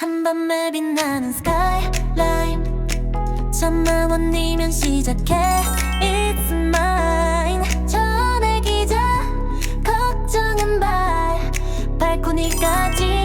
한밤에 빛나는 스카이라인 잠만 원이면 시작해. It's mine. 전에 기자. 걱정은 말 발코니까지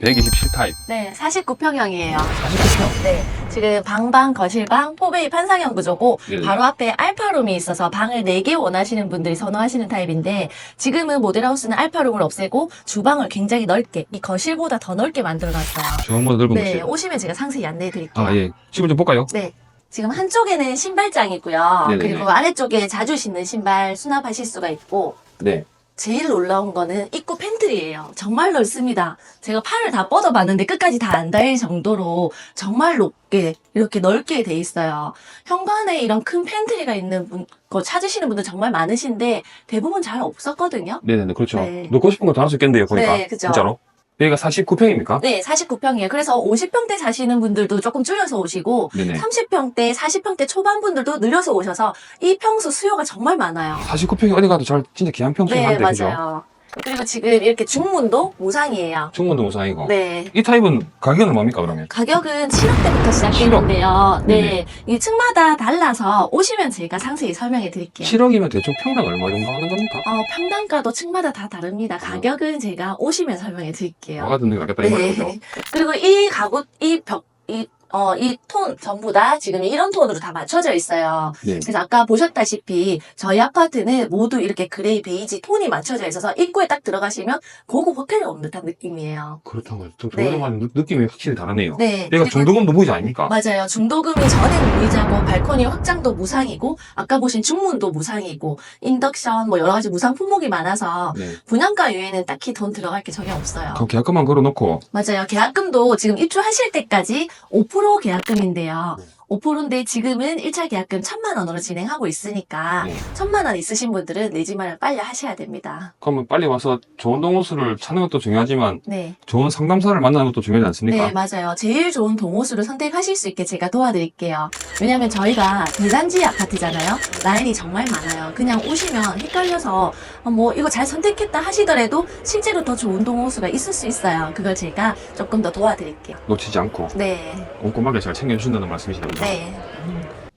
127타입. 네, 49평형이에요. 49평. 네, 지금 방방, 거실방, 포베이 판상형 구조고 네네. 바로 앞에 알파룸이 있어서 방을 4개 원하시는 분들이 선호하시는 타입인데 지금은 모델하우스는 알파룸을 없애고 주방을 굉장히 넓게 이 거실보다 더 넓게 만들어놨어요. 저번보다 넓은 네, 곳이에요. 오시면 제가 상세히 안내해 드릴게요. 아, 예. 집을 좀 볼까요? 네. 지금 한쪽에는 신발장이고요. 네네네. 그리고 아래쪽에 자주 신는 신발 수납하실 수가 있고 네. 제일 놀라운 거는 입구 팬트리예요. 정말 넓습니다. 제가 팔을 다 뻗어봤는데 끝까지 다 안 닿을 정도로 정말 높게 이렇게 넓게 돼 있어요. 현관에 이런 큰 팬트리가 있는 분, 거 찾으시는 분들 정말 많으신데 대부분 잘 없었거든요. 네네네, 그렇죠. 네. 놓고 싶은 거다할 수 있겠는데요, 보니까. 네, 그죠. 진짜로. 여기가 49평입니까? 네, 49평이에요. 그래서 50평대 사시는 분들도 조금 줄여서 오시고 네네. 30평대, 40평대 초반 분들도 늘려서 오셔서 이 평수 수요가 정말 많아요. 49평이 어디 가도 잘, 진짜 귀한 평수긴 네, 한데, 그죠? 맞아요. 그 리고 지금 이렇게 중문도 무상이에요. 중문도 무상이고. 네. 이 타입은 가격은 뭡니까, 그러면? 가격은 7억대부터 시작되는데요. 네. 이 층마다 달라서 오시면 제가 상세히 설명해 드릴게요. 7억이면 대충 평당 얼마 정도 하는 겁니까? 어, 평당가도 층마다 다 다릅니다. 가격은 제가 오시면 설명해 드릴게요. 낫겠다, 이 말이죠. 네. 그리고 이 가구, 이 벽, 이, 어, 이 톤 전부 다 지금 이런 톤으로 다 맞춰져 있어요. 네. 그래서 아까 보셨다시피 저희 아파트는 모두 이렇게 그레이 베이지 톤이 맞춰져 있어서 입구에 딱 들어가시면 고급 호텔에 온 듯한 느낌이에요. 그렇다고요. 좀 네. 저렴한 느낌이 확실히 다르네요. 네. 얘가 그리고 중도금도 무이자 아닙니까? 맞아요. 중도금이 전액 무이자고 발코니 확장도 무상이고 아까 보신 중문도 무상이고 인덕션 뭐 여러 가지 무상 품목이 많아서 네. 분양가 외에는 딱히 돈 들어갈 게 전혀 없어요. 그럼 계약금만 걸어놓고 맞아요. 계약금도 지금 입주하실 때까지 5% 계약금인데요. 네. 5%인데 지금은 1차 계약금 1천만 원으로 진행하고 있으니까 네. 1천만 원 있으신 분들은 내지마를 빨리 하셔야 됩니다. 그러면 빨리 와서 좋은 동호수를 찾는 것도 중요하지만 네. 좋은 상담사를 만나는 것도 중요하지 않습니까? 네, 맞아요. 제일 좋은 동호수를 선택하실 수 있게 제가 도와드릴게요. 왜냐면 저희가 대단지 아파트잖아요. 라인이 정말 많아요. 그냥 오시면 헷갈려서 어, 뭐 이거 잘 선택했다 하시더라도 실제로 더 좋은 동호수가 있을 수 있어요. 그걸 제가 조금 더 도와드릴게요. 놓치지 않고 네. 꼼꼼하게 잘 챙겨주신다는 말씀이시군요. 네.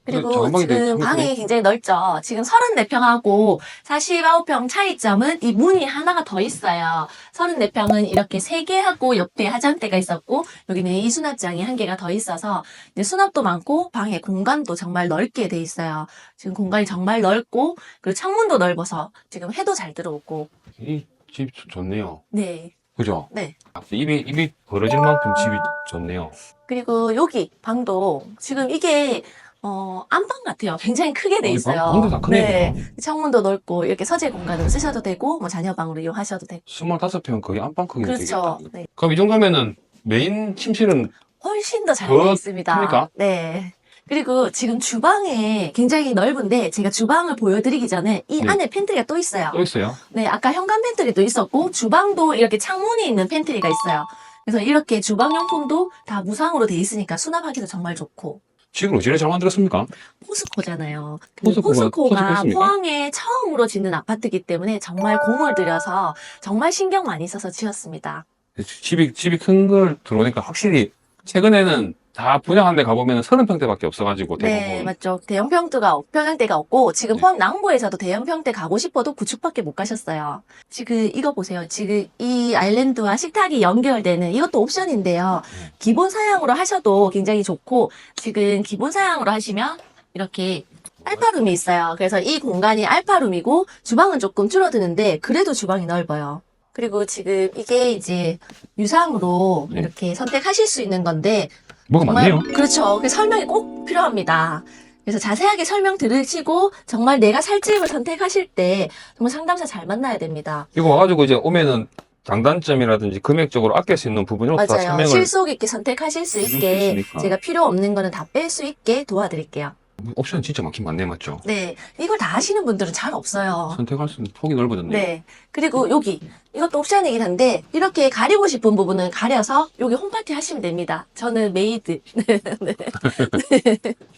그 그리고 지금 방이 굉장히 넓죠. 지금 34평하고 49평 차이점은 이 문이 하나가 더 있어요. 34평은 이렇게 3개 하고 옆에 화장대가 있었고 여기는 이 수납장이 한 개가 더 있어서 수납도 많고 방의 공간도 정말 넓게 돼 있어요. 지금 공간이 정말 넓고 그리고 창문도 넓어서 지금 해도 잘 들어오고 이 집 좋네요. 네. 그죠? 네. 입이 입이 벌어질 만큼 집이 좋네요. 그리고 여기 방도 지금 이게 어, 안방 같아요. 굉장히 크게 돼 어, 이 있어요. 방- 방도 다 크네요. 네. 창문도 넓고 이렇게 서재 공간으로 쓰셔도 되고 뭐 자녀 방으로 이용하셔도 되고 25평 거의 안방 크기 그렇죠. 되겠다. 네. 그럼 이 정도면은 메인 침실은 훨씬 더 잘 더 되어 있습니다. 큽니까? 네. 그리고 지금 주방에 굉장히 넓은데 제가 주방을 보여드리기 전에 이 네. 안에 팬트리가 또 있어요. 또 있어요? 네, 아까 현관 팬트리도 있었고 주방도 이렇게 창문이 있는 팬트리가 있어요. 그래서 이렇게 주방용품도 다 무상으로 돼 있으니까 수납하기도 정말 좋고 집을 어찌나 잘 만들었습니까? 포스코잖아요. 그 포스코가- 포스코가? 포항에 처음으로 짓는 아파트이기 때문에 정말 공을 들여서 정말 신경 많이 써서 지었습니다. 집이 집이 큰 걸 들어오니까 확실히 최근에는 다 분양한 데 가보면 30평대밖에 없어가지고 네, 대부분. 맞죠. 대형 평대가, 평양대가 없고, 지금 네. 포항 남부에서도 대형 평대 가고 싶어도 구축밖에 못 가셨어요. 지금 이거 보세요. 지금 이 아일랜드와 식탁이 연결되는 이것도 옵션인데요. 네. 기본 사양으로 하셔도 굉장히 좋고, 지금 기본 사양으로 하시면 이렇게 알파룸이 있어요. 그래서 이 공간이 알파룸이고, 주방은 조금 줄어드는데, 그래도 주방이 넓어요. 그리고 지금 이게 이제 유상으로 네. 이렇게 선택하실 수 있는 건데, 뭐가 정말 많네요. 그렇죠. 그 설명이 꼭 필요합니다. 그래서 자세하게 설명 들으시고 정말 내가 살 집을 선택하실 때 정말 상담사 잘 만나야 됩니다. 이거 와가지고 이제 오면은 장단점이라든지 금액적으로 아낄 수 있는 부분으로 다 맞아요. 설명을 실속 있게 선택하실 수 있게. 제가 필요 없는 거는 다 뺄 수 있게 도와드릴게요. 옵션 진짜 많긴 많네 맞죠? 네. 이걸 다 하시는 분들은 잘 없어요. 선택할 수 있는 폭이 넓어졌네. 네. 그리고 여기 이것도 옵션이긴 한데 이렇게 가리고 싶은 부분은 가려서 여기 홈파티 하시면 됩니다. 저는 메이드.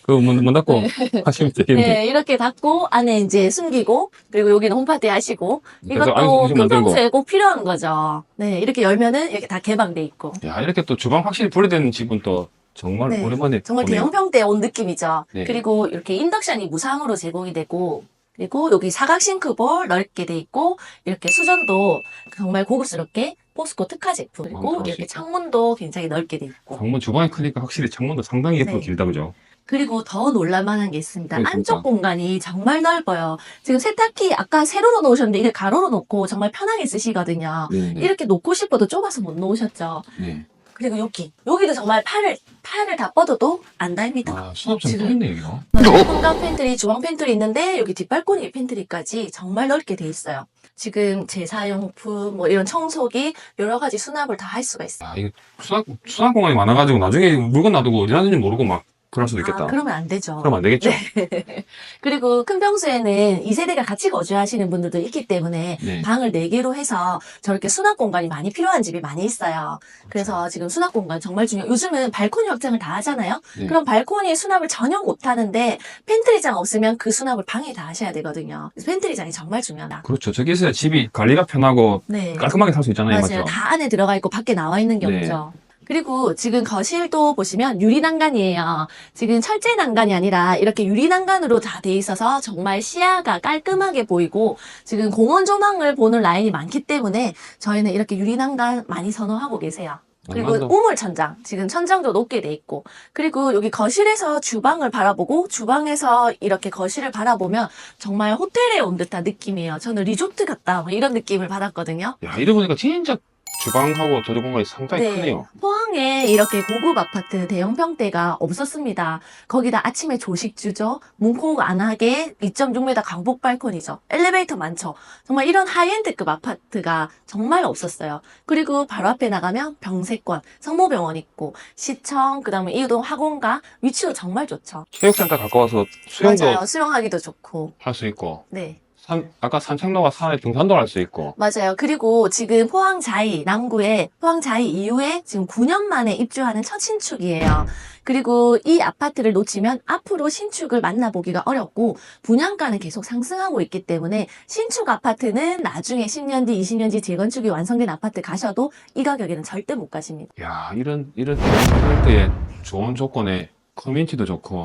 그거 문, 문 닫고 하시면 되겠네. 네, 이렇게 닫고 안에 이제 숨기고 그리고 여기는 홈파티 하시고 그래서 이것도 음식 만들고. 평소에 꼭 필요한 거죠. 네, 이렇게 열면은 이렇게 다 개방돼 있고. 야 이렇게 또 주방 확실히 분리되는 집은 또 정말 네, 오랜만에 정말 보네요. 대형 평대에 온 느낌이죠. 네. 그리고 이렇게 인덕션이 무상으로 제공이 되고 그리고 여기 사각 싱크볼 넓게 돼 있고 이렇게 수전도 정말 고급스럽게 포스코 특화 제품 그리고 아, 이렇게. 창문도 굉장히 넓게 돼 있고 방문 주방이 크니까 확실히 창문도 상당히 예쁘고 네. 길다 그죠? 그리고 더 놀랄만한 게 있습니다. 네, 안쪽 진짜. 공간이 정말 넓어요. 지금 세탁기 아까 세로로 놓으셨는데 이게 가로로 놓고 정말 편하게 쓰시거든요. 네. 네. 이렇게 놓고 싶어도 좁아서 못 놓으셨죠. 네. 그리고 여기 여기도 정말 팔을 팔을 다 뻗어도 안 닳니다. 아 수납장 지금- 있네 이거. 공간 팬트리, 주방 팬트리 있는데 여기 뒷발코니 팬트리까지 정말 넓게 돼 있어요. 지금 제 사용품, 뭐 이런 청소기 여러 가지 수납을 다 할 수가 있어요. 아 이거 수납 수납 공간이 많아가지고 나중에 물건 놔두고 어디 놨는지 모르고 막 그럴 수도 있겠다. 아, 그러면 안 되죠. 그럼 안 되겠죠? 그리고 큰 평소에는 2세대가 같이 거주하시는 분들도 있기 때문에 네. 방을 4개로 해서 저렇게 수납 공간이 많이 필요한 집이 많이 있어요. 그래서 지금 수납 공간 정말 중요해요. 요즘은 발코니 확장을 다 하잖아요. 네. 그럼 발코니 수납을 전혀 못 하는데 팬트리장 없으면 그 수납을 방에 다 하셔야 되거든요. 팬트리장이 정말 중요하다. 그렇죠. 저기 있어야 집이 관리가 편하고 네. 깔끔하게 살 수 있잖아요, 맞아요. 맞죠? 다 안에 들어가 있고 밖에 나와 있는 게 네. 없죠. 그리고 지금 거실도 보시면 유리 난간이에요. 지금 철제 난간이 아니라 이렇게 유리 난간으로 다 돼 있어서 정말 시야가 깔끔하게 보이고 지금 공원 조망을 보는 라인이 많기 때문에 저희는 이렇게 유리 난간 많이 선호하고 계세요. 그리고 우물 천장, 지금 천장도 높게 돼 있고, 그리고 여기 거실에서 주방을 바라보고, 주방에서 이렇게 거실을 바라보면 정말 호텔에 온 듯한 느낌이에요. 저는 리조트 같다, 뭐 이런 느낌을 받았거든요. 야 이러고 보니까 진짜 주방하고 저조 공간이 상당히 크네요. 포항에 이렇게 고급 아파트 대형 평대가 없었습니다. 거기다 아침에 조식 주죠. 문콕 안 하게 2.6m 강북 발코니죠. 엘리베이터 많죠. 정말 이런 하이엔드급 아파트가 정말 없었어요. 그리고 바로 앞에 나가면 병세권, 성모병원 있고 시청, 그 다음에 이동 학원가 위치도 정말 좋죠. 체육센터 가까워서 수영도 맞아요. 수영하기도 좋고. 할 수 있고 네. 산 아까 산책로가 산에 등산도 할 수 있고 맞아요. 그리고 지금 포항 자이 남구에 포항 자이 이후에 지금 9년 만에 입주하는 첫 신축이에요. 그리고 이 아파트를 놓치면 앞으로 신축을 만나보기가 어렵고 분양가는 계속 상승하고 있기 때문에 신축 아파트는 나중에 10년 뒤, 20년 뒤 재건축이 완성된 아파트 가셔도 이 가격에는 절대 못 가십니다. 야 이런 이런 때에 좋은 조건에 커뮤니티도 좋고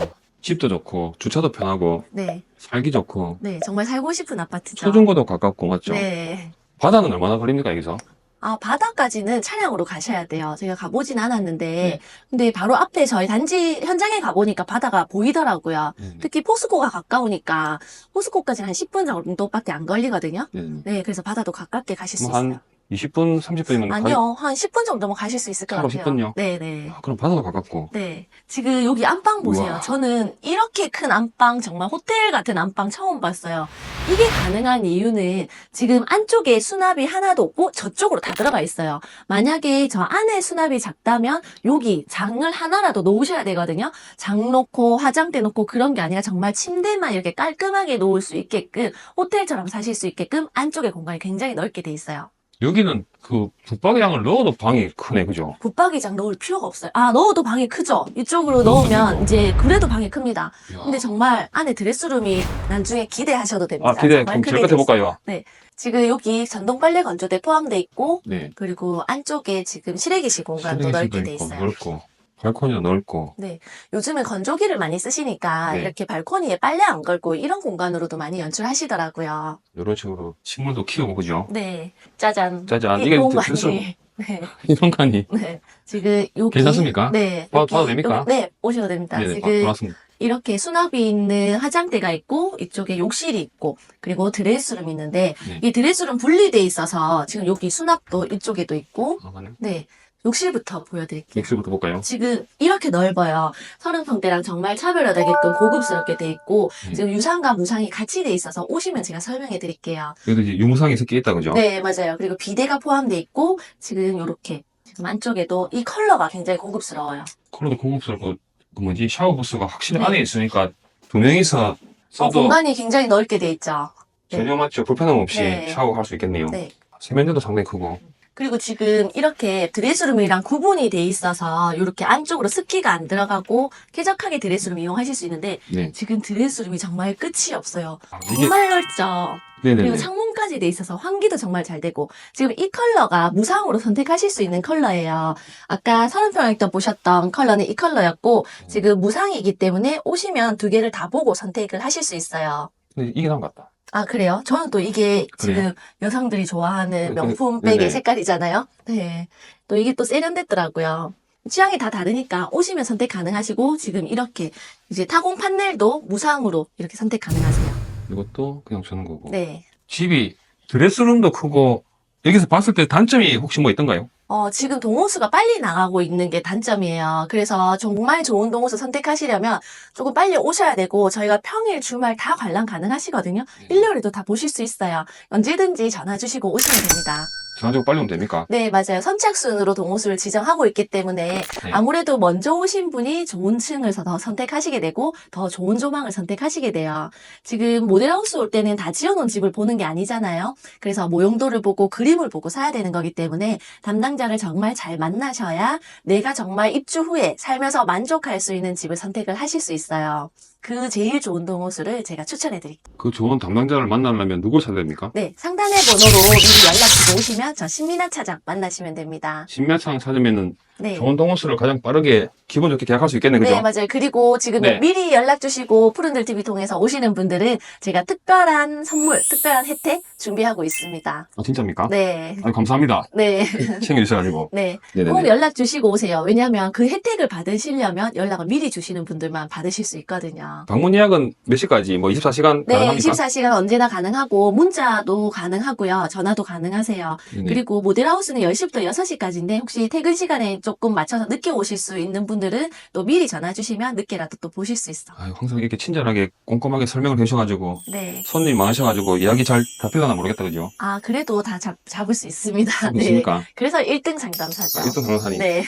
집도 좋고 주차도 편하고 네, 살기 좋고 네, 정말 살고 싶은 아파트죠. 초중고도 가깝고 맞죠? 네. 바다는 얼마나 걸립니까 여기서? 아, 바다까지는 차량으로 가셔야 돼요. 제가 가보진 않았는데, 네. 근데 바로 앞에 저희 단지 현장에 가보니까 바다가 보이더라고요. 네. 특히 포스코가 가까우니까, 포스코까지는 한 10분 정도밖에 안 걸리거든요. 네. 네, 그래서 바다도 가깝게 가실 수뭐한 있어요. 20분 30분이면 아니요, 한 10분 정도면 가실 수 있을 것 차로 같아요. 10분요? 네네. 그럼 바다도 가깝고 네. 지금 여기 안방 보세요. 우와. 저는 이렇게 큰 안방, 정말 호텔 같은 안방 처음 봤어요. 이게 가능한 이유는 지금 안쪽에 수납이 하나도 없고 저쪽으로 다 들어가 있어요. 만약에 저 안에 수납이 작다면 여기 장을 하나라도 놓으셔야 되거든요. 장 놓고 화장대 놓고 그런 게 아니라 정말 침대만 이렇게 깔끔하게 놓을 수 있게끔 호텔처럼 사실 수 있게끔 안쪽에 공간이 굉장히 넓게 돼 있어요. 여기는 그 붙박이장을 넣어도 방이 크네 그죠? 붙박이장 넣을 필요가 없어요. 아, 넣어도 방이 크죠? 이쪽으로 넣으면 이제 그래도 방이 큽니다. 이야. 근데 정말 안에 드레스룸이 나중에 기대하셔도 됩니다. 아 기대 정말 그럼 크게 돼 해볼까요? 있어요. 지금 여기 전동 빨래 건조대 포함돼 있고 네. 그리고 안쪽에 지금 실외기실 공간도 넓게 돼 있어요. 넓고 발코니도 넓고. 네. 요즘은 건조기를 많이 쓰시니까 네. 이렇게 발코니에 빨래 안 걸고 이런 공간으로도 많이 연출하시더라고요. 이런 식으로 식물도 키우고, 그죠? 네. 짜잔. 짜잔. 이 이게 공간이. 됐어. 네. 이런 칸이. 네. 지금 여기 괜찮습니까? 네. 봐- 봐도 됩니까? 여기, 네. 오셔도 됩니다. 네네, 지금 고맙습니다. 이렇게 수납이 있는 화장대가 있고 이쪽에 욕실이 있고 그리고 드레스룸이 있는데 네. 이 드레스룸 분리돼 있어서 지금 여기 수납도 이쪽에도 있고 아, 맞네. 네. 욕실부터 보여드릴게요. 믹스부터 볼까요? 지금 이렇게 넓어요. 서른 평대랑 정말 차별화되게끔 고급스럽게 돼 있고 네. 지금 유상과 무상이 같이 돼 있어서 오시면 제가 설명해 드릴게요. 여기도 이제 유무상이 섞여 있다, 그죠? 네, 맞아요. 그리고 비대가 포함돼 있고 지금 이렇게 지금 안쪽에도 이 컬러가 굉장히 고급스러워요. 컬러도 고급스럽고, 그 뭐지, 샤워 부스가 확실히 네. 안에 있으니까 두 명이서 어, 써도 공간이 굉장히 넓게 돼 있죠. 네. 전혀 맞죠? 불편함 없이 네. 샤워할 수 있겠네요. 네. 세면대도 상당히 크고. 그리고 지금 이렇게 드레스룸이랑 구분이 돼 있어서 이렇게 안쪽으로 습기가 안 들어가고 쾌적하게 드레스룸 이용하실 수 있는데 네. 지금 드레스룸이 정말 끝이 없어요. 아, 이게, 정말 넓죠. 네네네. 그리고 창문까지 돼 있어서 환기도 정말 잘 되고 지금 이 컬러가 무상으로 선택하실 수 있는 컬러예요. 아까 서른평액도 보셨던 컬러는 이 컬러였고 지금 무상이기 때문에 오시면 두 개를 다 보고 선택을 하실 수 있어요. 근데 이게 나은 것 같다. 아 그래요? 저는 또 이게 지금 그래요? 여성들이 좋아하는 네, 명품 네, 백의 네. 색깔이잖아요. 네. 또 이게 또 세련됐더라고요. 취향이 다 다르니까 오시면 선택 가능하시고 지금 이렇게 이제 타공 판넬도 무상으로 이렇게 선택 가능하세요. 이것도 그냥 주는 거고. 네. 집이 드레스룸도 크고, 여기서 봤을 때 단점이 혹시 뭐 있던가요? 어, 지금 동호수가 빨리 나가고 있는 게 단점이에요. 그래서 정말 좋은 동호수 선택하시려면 조금 빨리 오셔야 되고, 저희가 평일, 주말 다 관람 가능하시거든요. 일요일에도 다 보실 수 있어요. 언제든지 전화 주시고 오시면 됩니다. 전화주고 빨리 오면 됩니까? 네, 맞아요. 선착순으로 동호수를 지정하고 있기 때문에 네. 아무래도 먼저 오신 분이 좋은 층을 더 선택하시게 되고 더 좋은 조망을 선택하시게 돼요. 지금 모델하우스 올 때는 다 지어놓은 집을 보는 게 아니잖아요. 그래서 모형도를 보고 그림을 보고 사야 되는 거기 때문에 담당자를 정말 잘 만나셔야 내가 정말 입주 후에 살면서 만족할 수 있는 집을 선택을 하실 수 있어요. 그 제일 좋은 동호수를 제가 추천해 드릴게요. 그 좋은 담당자를 만나려면 누굴 찾아야 됩니까? 네, 상단의 번호로 미리 연락 주고 오시면 저 신민아 차장 만나시면 됩니다. 신매창 찾으면은 네. 좋은 동호수를 가장 빠르게 기분 좋게 계약할 수 있겠네, 그죠? 네, 맞아요. 그리고 지금 네. 미리 연락 주시고 푸른들 TV 통해서 오시는 분들은 제가 특별한 선물, 특별한 혜택 준비하고 있습니다. 아, 진짜입니까? 네. 아, 감사합니다. 네. 챙겨주셔가지고. 네. 네네네. 꼭 연락 주시고 오세요. 왜냐하면 그 혜택을 받으시려면 연락을 미리 주시는 분들만 받으실 수 있거든요. 방문 예약은 몇 시까지? 뭐 24시간 네, 가능합니까? 24시간 언제나 가능하고 문자도 가능하고요. 전화도 가능하세요. 네네. 그리고 모델하우스는 10시부터 6시까지인데 혹시 퇴근 시간에 조금 맞춰서 늦게 오실 수 있는 분들은 또 미리 전화 주시면 늦게라도 또 보실 수 있어. 아유, 항상 이렇게 친절하게 꼼꼼하게 설명을 해주셔가지고 네. 손님이 많으셔가지고 이야기 잘 잡힐려나 모르겠다, 그죠? 아, 그래도 다 잡, 잡을 수 있습니다. 네. 있습니까? 그래서 1등 상담사죠. 일등 변호사님. 네.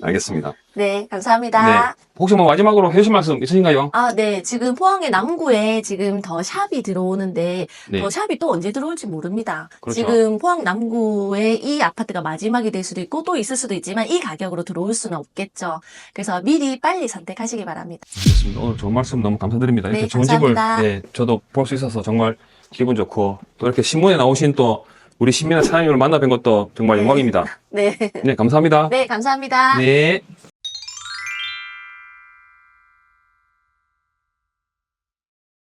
알겠습니다. 네, 감사합니다. 혹시 뭐 마지막으로 해주실 말씀 있으신가요? 아, 네. 지금 포항의 남구에 지금 더 샵이 들어오는데 네. 더 샵이 또 언제 들어올지 모릅니다. 그렇죠. 지금 포항 남구에 이 아파트가 마지막이 될 수도 있고 또 있을 수도 있지만 이 가격으로 들어올 수는 없겠죠. 그래서 미리 빨리 선택하시기 바랍니다. 알겠습니다. 오늘 좋은 말씀 너무 감사드립니다. 이렇게 네, 좋은 감사합니다. 집을 네, 저도 볼 수 있어서 정말 기분 좋고 또 이렇게 신문에 나오신 또 우리 신민아 사장님을 만나 뵌 것도 정말 네. 영광입니다. 네. 네, 감사합니다. 네, 감사합니다. 네.